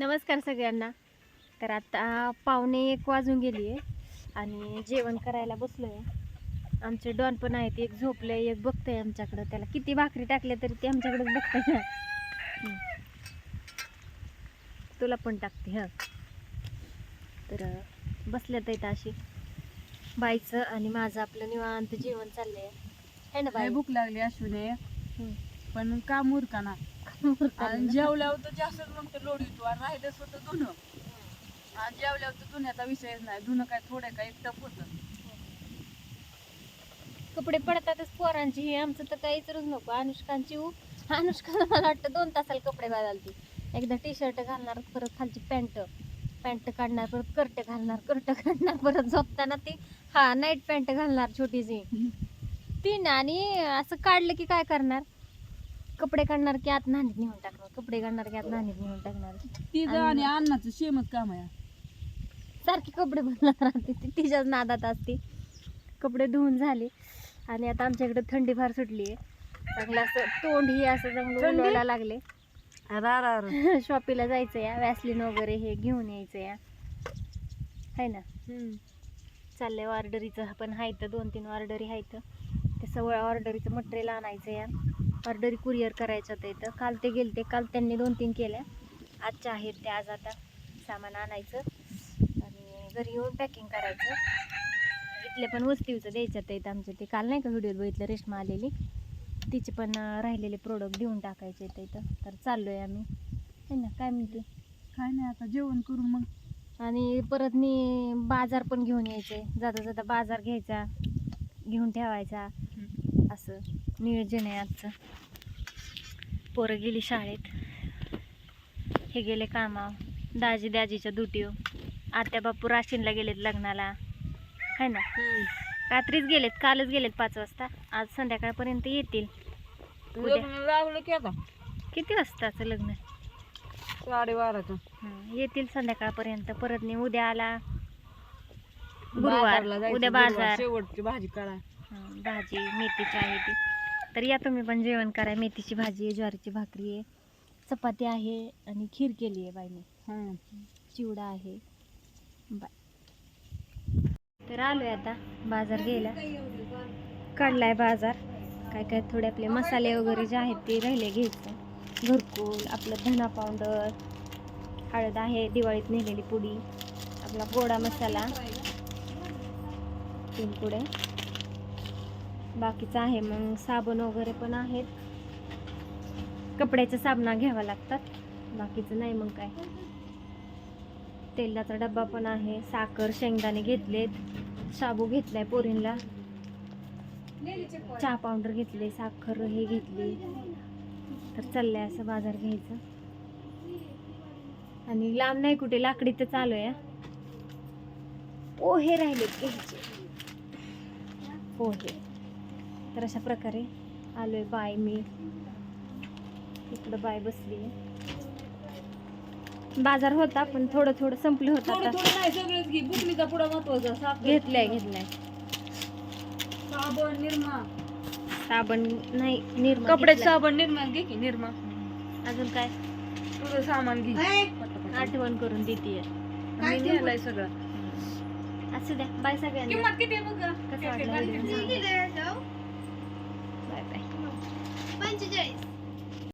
नमस्कार सगळ्यांना. तर आता पावणे एक वाजून गेली आहे आणि जेवण करायला बसलो आहे आमचे डॉन पण आहेत एक झोपलं आहे एक बघतंय आमच्याकडं. त्याला किती भाकरी टाकल्या तरी ते आमच्याकडे बघतंय ना. तुला पण टाकते हां. तर बसल्यात आहेत अशी. बाईचं आणि माझं आपलं निवांत जेवण चाललंय. है ना बाई? भूक लागली अश्विनी. पण का मुरका ना? आणि जेवल्यावर तर जास्तच मग ते लोड येतो आणि राहिलंच होतं धुणं. आणि जेवल्यावर तर धुण्याचा विषयच नाही. धुणं काय थोडं काय एक टप होतं. कपडे पडतातच पोरांची हे आमचं तर काही विचारूच नको. अनुष्कांची उ अनुष्का मला वाटतं दोन तासाला कपडे बदलती एकदा टी शर्ट घालणार परत खालची पॅन्ट. पॅन्ट काढणार परत कर्ट घालणार कर्ट काढणार परत झोपताना ती हा नाईट पॅन्ट घालणार छोटीशी. ती ना आणि असं काढलं की काय करणार? कपडे काढणार की आत नाणीत नेऊन टाकणार? कपडे काढणार की आत नाणीत नेऊन टाकणार? तिचं आणि अन्नाचं शेमच काम आहे. सारखी कपडे बदलत राहते ती. तिच्याच नादात असते. कपडे धुवून झाले. आणि आता आमच्या इकडे थंडी फार सुटली आहे. चांगलं असं तोंड ही असं चांगलं थंडी? उलवायला लागले. शॉपीला जायचं या. वॅसलिन वगैरे हे घेऊन यायचं या. है ना? चाललंय ऑर्डरीचं पण आहे तर दोन तीन ऑर्डरी आहेत ते सगळं ऑर्डरीचं मटेरियल आणायचं या. ऑर्डरी कुरिअर करायचं होतं इथं. काल ते गेलते काल त्यांनी दोन तीन केल्या. आजच्या आहेत ते आज आता सामान आणायचं आणि घरी येऊन पॅकिंग करायचं. इथले पण वस्तीचं द्यायचं ते आमचं ते. काल नाही का व्हिडिओ बघितलं रेशमा आलेली. तिचे पण राहिलेले प्रोडक्ट देऊन टाकायचे आहेत इथं. तर चाललोय आम्ही. है ना? काय म्हणते? काय नाही आता जेवण करून मग. आणि परत मी बाजार पण घेऊन यायचे. जाता जाता बाजार घ्यायचा घेऊन ठेवायचा. असं नियोजन आहे आजचं पोरं गेली शाळेत. हे गेले कामावर. दाजी दाजीच्या दुटीवर. आत्या बापू राशीनला गेलेत लग्नाला. है ना? रात्रीच गेलेत कालच गेलेत पाच वाजता. आज संध्याकाळपर्यंत येतील. लागलं की आता किती वाजताचं लग्न? साडेबाराचं. येतील संध्याकाळपर्यंत. परत नाही उद्या आला. गुरुवार. उद्या बाजार. शेवटची भाजी काढा भाजी मेथीची आहे ती. तर या तुम्ही पण जेवण करा. मेथीची भाजी आहे ज्वारीची भाकरी आहे चपाती आहे आणि खीर केली आहे बाईने. हं. चिवडा आहे. बाय. तर आलोय आता बाजार घ्यायला. काढलाय बाजार. काय काय थोडे आपले मसाले वगैरे जे आहेत ते राहिले घ्यायचं. घरकुल आपलं धना पावडर हळद आहे दिवाळीत नेलेली पुडी आपला गोडा मसाला. तीन पुढे बाकीचं आहे. मग साबण वगैरे पण आहेत. कपड्याच्या साबणा घ्यावा लागतात. बाकीचं नाही मग काय. तेलाचा डब्बा पण आहे. साखर शेंगदाणे घेतलेत. शाबू घेतलाय पोरींला. चहा पावडर घेतले साखर हे घेतली. तर चाललंय असं बाजार घ्यायचं. आणि लांब नाही कुठे लाकडी तर चालू आहे. पोहे राहिले घ्यायचे. पोहे. तर अशा प्रकारे आलोय बाय मी. इकडं बाय बसली. बाजार होता पण थोडं थोडं संपलं होतं थोडं आता. थोडं नाही सगळंच घे. बुकलीचा पुढा महत्त्वाचा घेतलंय घेतलंय. साबण निरमा. साबण नाही निर्मा घेतलाय. साबण निरमा घे की निरमा. अजून काय? तुझं सामान घे. आठवण करून देते मी नेलंय सगळं. असू द्या बाय सगळ्यांना. किंमत किती आहे बघ कसं वाटलं? व्हिडिओ? बाय बाय पंचेचाळीस